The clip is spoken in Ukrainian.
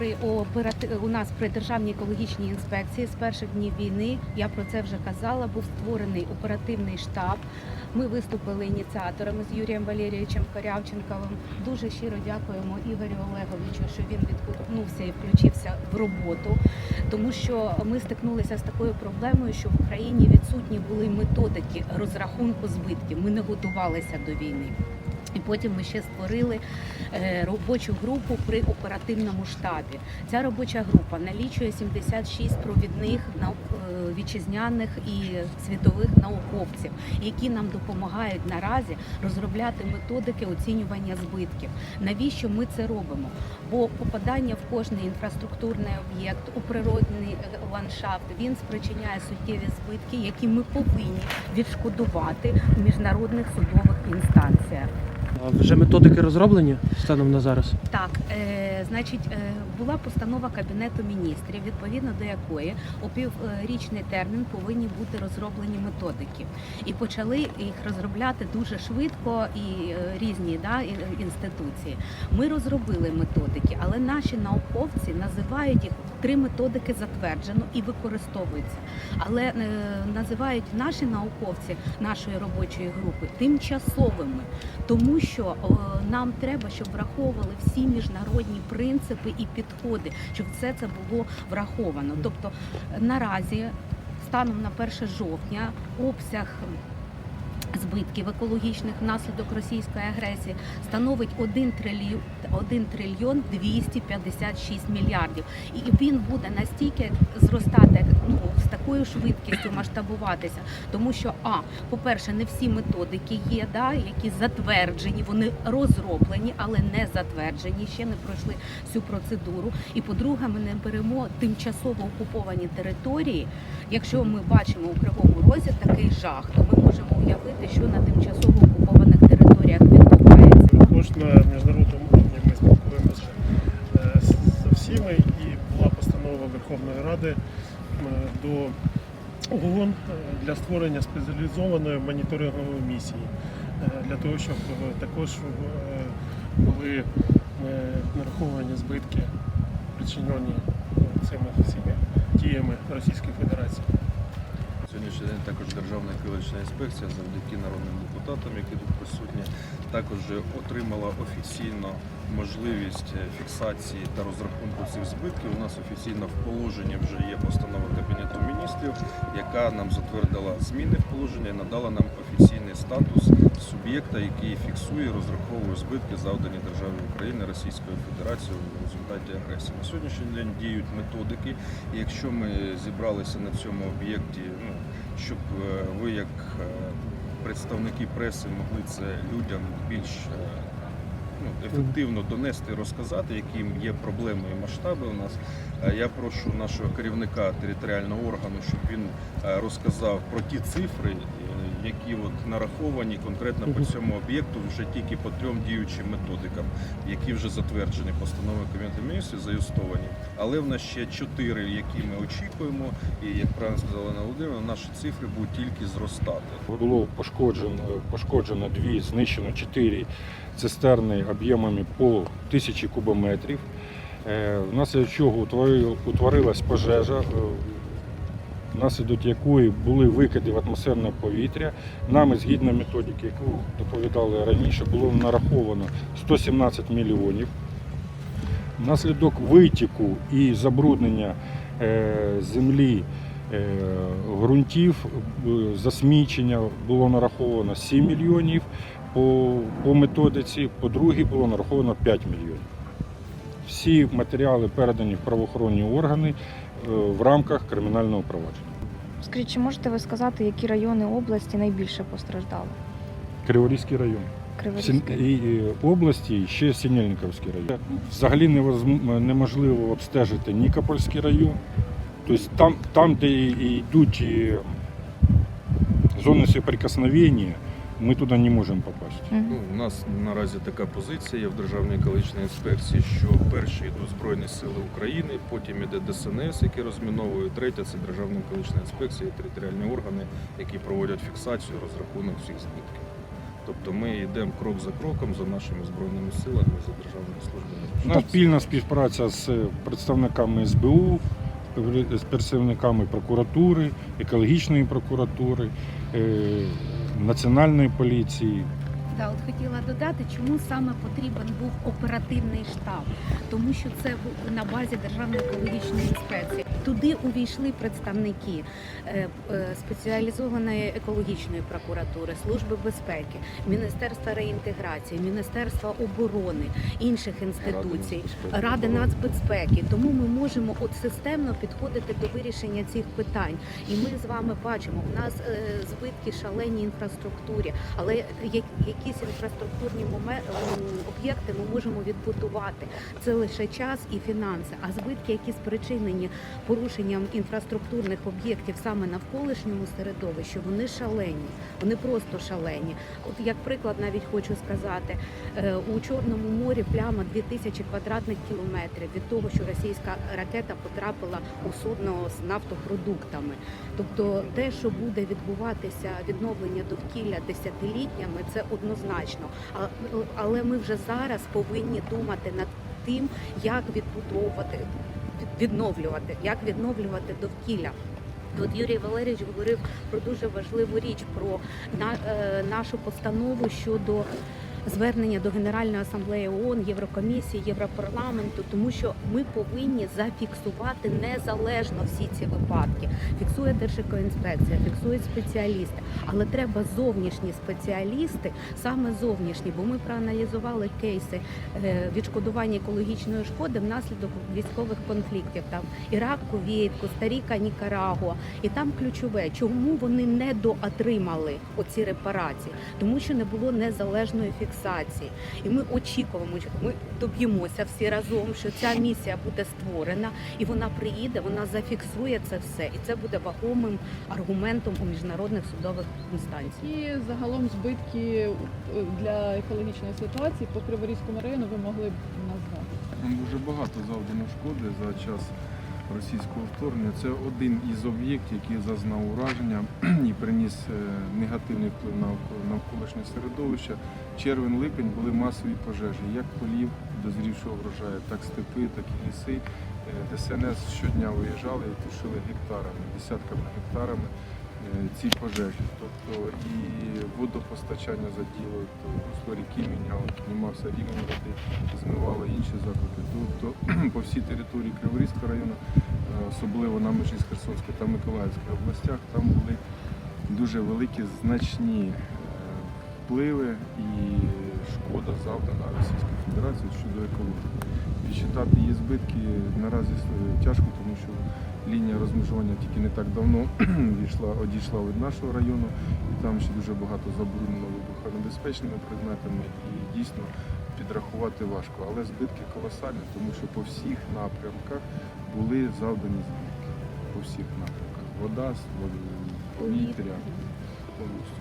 при операти... у нас при державній екологічній інспекції з перших днів війни. Я про це вже казала. Був створений оперативний штаб. Ми виступили ініціаторами з Юрієм Валерійовичем Корявченковим. Дуже щиро дякуємо Ігорю Олеговичу, що він відгукнувся і включився в роботу, тому що ми стикнулися з такою проблемою, що в Україні відсутні були методики розрахунку збитків. Ми не готувалися до війни. І потім ми ще створили е, робочу групу при оперативному штабі. Ця робоча група налічує 76 провідних е, вітчизняних і світових науковців, які нам допомагають наразі розробляти методики оцінювання збитків. Навіщо ми це робимо? Бо попадання в кожний інфраструктурний об'єкт у природний е, ландшафт він спричиняє суттєві збитки, які ми повинні відшкодувати в міжнародних судових інстанціях. Вже методики розроблені станом на зараз. Так, е, значить, е, була постанова Кабінету міністрів, відповідно до якої у піврічний термін повинні бути розроблені методики. І почали їх розробляти дуже швидко і е, різні да, інституції. Ми розробили методики, але наші науковці називають їх три методики затверджено і використовуються. Але е, називають наші науковці нашої робочої групи тимчасовими, тому що е, нам треба, щоб враховували всі міжнародні принципи і підходи, щоб все це було враховано. Тобто наразі, станом на 1 жовтня, обсяг збитків екологічних внаслідок російської агресії становить 1 трильйон, 1 трильйон 256 мільярдів. І він буде настільки зростати ну, з такою швидкістю масштабуватися, тому що а, по-перше, не всі методики є, да, які затверджені, вони розроблені, але не затверджені, ще не пройшли всю процедуру. І по-друге, ми не беремо тимчасово окуповані території. Якщо ми бачимо у Кривому Розі такий жах, то ми можемо уявити, що на тимчасово окупованих територіях відбувається. Також на міжнародному рівні ми спілкуємося е, з всіми і була постанова Верховної Ради до ООН е, для створення спеціалізованої моніторингової місії е, для того, щоб е, також е, були е, нараховані збитки, причинені е, цими всіми діями Російської Федерації. Сьогоднішній день також Державна екологічна інспекція завдяки народним депутатам, які тут присутні, також отримала офіційно можливість е, фіксації та розрахунку цих збитків. У нас офіційно в положенні вже є постанова Кабінету міністрів, яка нам затвердила зміни в положення і надала нам офіційний статус суб'єкта, який фіксує, розраховує збитки, завдані державі України Російською Федерацією в результаті агресії. На сьогоднішній день діють методики. І якщо ми зібралися на цьому об'єкті, ну щоб е, ви як е, представники преси могли це людям більш ну, ефективно донести, розказати, які є проблеми і масштаби у нас. Е, Я прошу нашого керівника територіального органу, щоб він е, розказав про ті цифри, які от нараховані конкретно по цьому об'єкту вже тільки по трьом діючим методикам, які вже затверджені постановою Кабінету міністрів, заюстовані. Але в нас ще чотири, які ми очікуємо, і як правильно сказала Олена Володимирівна, наші цифри будуть тільки зростати. Було пошкоджено, пошкоджено дві, знищено чотири цистерни об'ємами по тисячі кубометрів. Е, Внаслідок чого утвори- утворилась пожежа, е, внаслідок якої були викиди в атмосферне повітря. Нами, згідно методики, яку доповідали раніше, було нараховано 117 мільйонів. Внаслідок витіку і забруднення е, землі е, ґрунтів, е, засмічення було нараховано 7 мільйонів по, по методиці, по другій було нараховано 5 мільйонів. Всі матеріали передані в правоохоронні органи в рамках кримінального провадження. Скажіть, чи можете ви сказати, які райони області найбільше постраждали? Криворізький район. І області і ще Сінельниковський район. Взагалі неможливо обстежити Нікопольський район. Тобто там, там де йдуть зони соприкосновення, ми туди не можемо попасти. Ну, у нас наразі така позиція є в Державній екологічній інспекції, що перші йдуть Збройні Сили України, потім іде ДСНС, які розміновують, третя це Державна екологічна інспекція і територіальні органи, які проводять фіксацію, розрахунок всіх збитків. Тобто ми йдемо крок за кроком за нашими збройними силами, за державною службою. Нас спільна співпраця з представниками СБУ, з представниками прокуратури, екологічної прокуратури, е, національної поліції. От хотіла додати, чому саме потрібен був оперативний штаб, тому що це на базі Державної екологічної інспекції. Туди увійшли представники е, е, спеціалізованої екологічної прокуратури, служби безпеки, Міністерства реінтеграції, Міністерства оборони, інших інституцій, Ради нацбезпеки. Тому ми можемо от системно підходити до вирішення цих питань. І ми з вами бачимо, у нас е, збитки шалені інфраструктурі, але я- якісь інфраструктурні моме- об'єкти ми можемо відбудувати. Це лише час і фінанси. А збитки, які спричинені порушенням інфраструктурних об'єктів саме навколишньому середовищі, вони шалені, вони просто шалені. От як приклад, навіть хочу сказати, е, у Чорному морі пляма 2000 квадратних кілометрів від того, що російська ракета потрапила у судно з нафтопродуктами. Тобто, те, що буде відбуватися відновлення довкілля десятиліттями, це однозначно. Але ми вже зараз повинні думати над тим, як відбудовувати, відновлювати, як відновлювати довкілля. От Юрій Валерійович говорив про дуже важливу річ про на, е, нашу постанову щодо звернення до Генеральної асамблеї ООН, Єврокомісії, Європарламенту, тому що ми повинні зафіксувати незалежно всі ці випадки. Фіксує Держекоінспекція, фіксують спеціалісти, але треба зовнішні спеціалісти, саме зовнішні, бо ми проаналізували кейси е, відшкодування екологічної шкоди внаслідок військових конфліктів. Там Ірак, Кувейт, Коста-Ріка, Нікарагуа. І там ключове, чому вони не доотримали оці репарації, тому що не було незалежної фіксації. І ми очікуємо, що ми доб'ємося всі разом, що ця місія буде створена, і вона приїде, вона зафіксує це все, і це буде вагомим аргументом у міжнародних судових інстанціях. І загалом збитки е, для екологічної ситуації по Криворізькому району ви могли б назвати? Нам дуже багато завдано шкоди за час російського вторгнення. Це один із об'єктів, який зазнав ураження і приніс е, негативний вплив на навколишнє середовище. Червень-липень були масові пожежі, як полів дозрівшого врожаю, так степи, так і ліси. Е, ДСНС щодня виїжджали і тушили гектарами, десятками гектарами ці пожежі. Тобто і водопостачання заділо, то русло ріки міняло, піднімався рівень води, змивало інші заклади. Тобто по всій території Криворізького району, е, особливо на межі з Херсонської та Миколаївської областях, там були дуже великі значні е, впливи і шкода завдана Російської Федерації щодо екології. Підсчитати її збитки наразі е, тяжко, тому що лінія розмежування тільки не так давно відійшла, одійшла від нашого району, і там ще дуже багато заборонено вибухонебезпечними предметами і дійсно підрахувати важко. Але збитки колосальні, тому що по всіх напрямках були завдані збитки. По всіх напрямках. Вода, повітря, повністю.